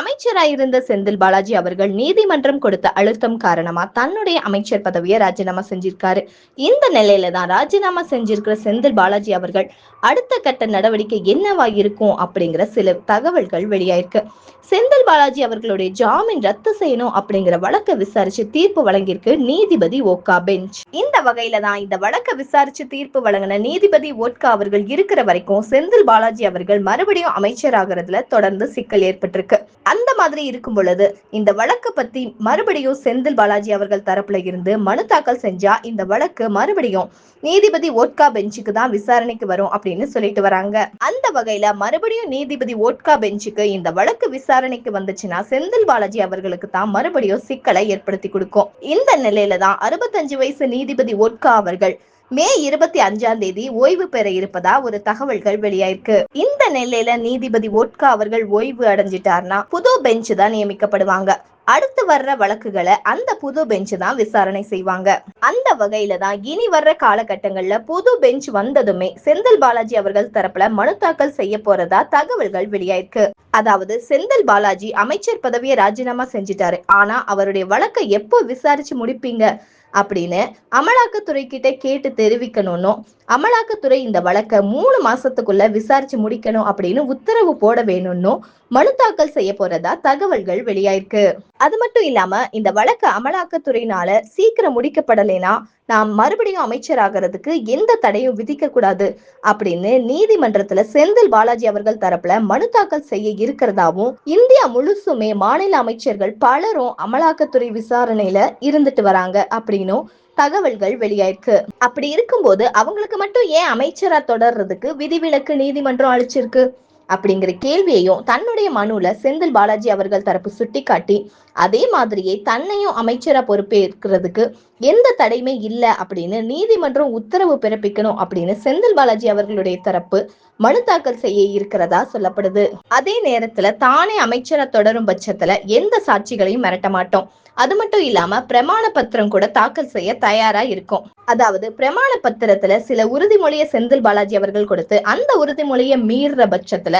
அமைச்சராயிருந்த செந்தில் பாலாஜி அவர்கள் நீதிமன்றம் கொடுத்த அழுத்தம் காரணமா தன்னுடைய அமைச்சர் பதவியை ராஜினாமா செஞ்சிருக்காரு. இந்த நிலையில தான் ராஜினாமா செஞ்சிருக்கிற செந்தில் பாலாஜி அவர்கள் அடுத்த கட்ட நடவடிக்கை என்னவா இருக்கும் அப்படிங்கிற சில தகவல்கள் வெளியாயிருக்கு. செந்தில் பாலாஜி அவர்களுடைய ஜாமீன் ரத்து செய்யணும் அப்படிங்கிற வழக்கை விசாரிச்சு தீர்ப்பு வழங்கியிருக்கு நீதிபதி ஓக்கா பெஞ்ச். இந்த வகையில தான் இந்த வழக்கை விசாரிச்சு தீர்ப்பு வழங்கின நீதிபதி ஓட்கா அவர்கள் இருக்கிற வரைக்கும் செந்தில் பாலாஜி அவர்கள் மறுபடியும் அமைச்சராகிறதுல தொடர்ந்து சிக்கல் ஏற்பட்டிருக்கு. அந்த மாதிரி இருக்கும் பொழுது இந்த வழக்கு பத்தி மறுபடியும் செந்தில் பாலாஜி அவர்கள் தரப்புல இருந்து மனு தாக்கல் செஞ்சா இந்த வழக்கு மறுபடியும் நீதிபதி ஓட்கா பெஞ்சுக்கு தான் விசாரணைக்கு வரும் அப்படின்னு சொல்லிட்டு வராங்க. அந்த வகையில மறுபடியும் நீதிபதி ஓட்கா பெஞ்சுக்கு இந்த வழக்கு விசாரணைக்கு வந்துச்சுன்னா செந்தில் பாலாஜி அவர்களுக்கு தான் மறுபடியும் சிக்கலை ஏற்படுத்தி கொடுக்கும். இந்த நிலையில தான் அறுபத்தஞ்சு வயசு நீதிபதி ஓட்கா அவர்கள் மே இருபத்தி அஞ்சாம் தேதி ஓய்வு பெற இருப்பதா ஒரு தகவல்கள் வெளியாயிருக்கு. இந்த நிலையில நீதிபதி ஓட்கா அவர்கள் ஓய்வு அடைஞ்சிட்டார்னா புது பெஞ்ச் தான் நியமிக்கப்படுவாங்க. அடுத்து வர்ற வழக்குகளை அந்த புது பெஞ்ச் தான் விசாரணை செய்வாங்க. அந்த வகையில தான் இனி வர்ற காலகட்டங்கள்ல புது பெஞ்ச் வந்ததுமே செந்தில் பாலாஜி அவர்கள் தரப்புல மனு தாக்கல் செய்ய போறதா தகவல்கள் வெளியாயிருக்கு. அதாவது செந்தில் பாலாஜி அமைச்சர் பதவியை ராஜினாமா செஞ்சிட்டாரு. ஆனா அவருடைய வழக்கை எப்போ விசாரிச்சு முடிப்பீங்க? அப்படின்னு அமலாக்கத்துறை கிட்ட கேட்டு தெரிவிக்கணும்னு அமலாக்கத்துறை இந்த வழக்கை மூணு மாசத்துக்குள்ள விசாரிச்சு முடிக்கணும் அப்படின்னு உத்தரவு போட வேணும்னு மனு தாக்கல் செய்ய போறதா தகவல்கள் வெளியாயிருக்கு. அது மட்டும் இல்லாம இந்த வழக்கு அமலாக்கத்துறையினால சீக்கிரம் முடிக்கப்படலைனா நாம் மறுபடியும் அமைச்சராகிறதுக்கு எந்த தடையும் விதிக்க கூடாது அப்படின்னு நீதிமன்றத்துல செந்தில் பாலாஜி அவர்கள் தரப்புல மனு தாக்கல் செய்ய இருக்கிறதாவும் இந்தியா முழுசுமே மாநில அமைச்சர்கள் பலரும் அமலாக்கத்துறை விசாரணையில இருந்துட்டு வராங்க அப்படின்னும் தகவல்கள் வெளியாயிருக்கு. அப்படி இருக்கும்போது அவங்களுக்கு மட்டும் ஏன் அமைச்சரா தொடர்றதுக்கு விதிவிலக்கு நீதிமன்றம் அளிச்சிருக்கு? அப்படிங்கிற கேள்வியையும் தன்னுடைய மனுல செந்தில் பாலாஜி அவர்கள் தரப்பு சுட்டிக்காட்டி அதே மாதிரியே தன்னையும் அமைச்சரா பொறுப்பேற்கிறதுக்கு எந்த தடையுமே இல்லை அப்படின்னு நீதிமன்றம் உத்தரவு பிறப்பிக்கணும் அப்படின்னு செந்தில் பாலாஜி அவர்களுடைய தரப்பு மனு தாக்கல் செய்ய இருக்கிறதா சொல்லப்படுது. அதே நேரத்துல தானே அமைச்சரா தொடரும் பட்சத்துல எந்த சாட்சிகளையும் மிரட்ட மாட்டோம். அது மட்டும் இல்லாம பிரமாண பத்திரம் கூட தாக்கல் செய்ய தயாரா இருக்கும். அதாவது பிரமாண பத்திரத்துல சில உறுதிமொழியை செந்தில் பாலாஜி அவர்கள் கொடுத்து அந்த உறுதிமொழியை மீறுற பட்சத்துல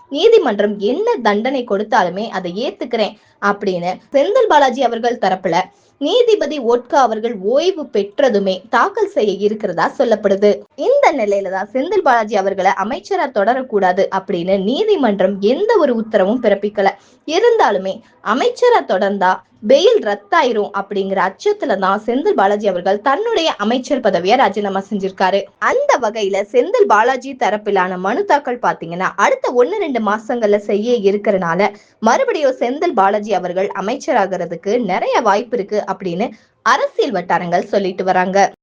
நீதிமன்றம் என்ன தண்டனை கொடுத்தாலுமே அதை ஏத்துக்கிறேன் அப்படின்னு செந்தில் பாலாஜி அவர்கள் தரப்புல நீதிபதி ஓட்கா அவர்கள் ஓய்வு பெற்றதுமே தாக்கல் செய்ய இருக்கிறதா சொல்லப்படுது. இந்த நிலையில தான் செந்தில் பாலாஜி அவர்களை அமைச்சரா தொடரக்கூடாது அப்படின்னு நீதிமன்றம் எந்த ஒரு உத்தரவும் பிறப்பிக்கல. இருந்தாலுமே அமைச்சரா தொடர்ந்தா பெயில் ரத்தாயிரும் அப்படிங்கிற அச்சத்துல தான் செந்தில் பாலாஜி அவர்கள் தன்னுடைய அமைச்சர் பதவியை ராஜினாமா செஞ்சிருக்காரு. அந்த வகையில செந்தில் பாலாஜி தரப்பிலான மனு தாக்கல் பாத்தீங்கன்னா அடுத்த ஒன்னு ரெண்டு மாசங்கள்ல செய்ய இருக்கிறனால மறுபடியும் செந்தில் பாலாஜி அவர்கள் அமைச்சராகிறதுக்கு நிறைய வாய்ப்பு இருக்கு அப்படின்னு அரசியல் வட்டாரங்கள் சொல்லிட்டு வராங்க.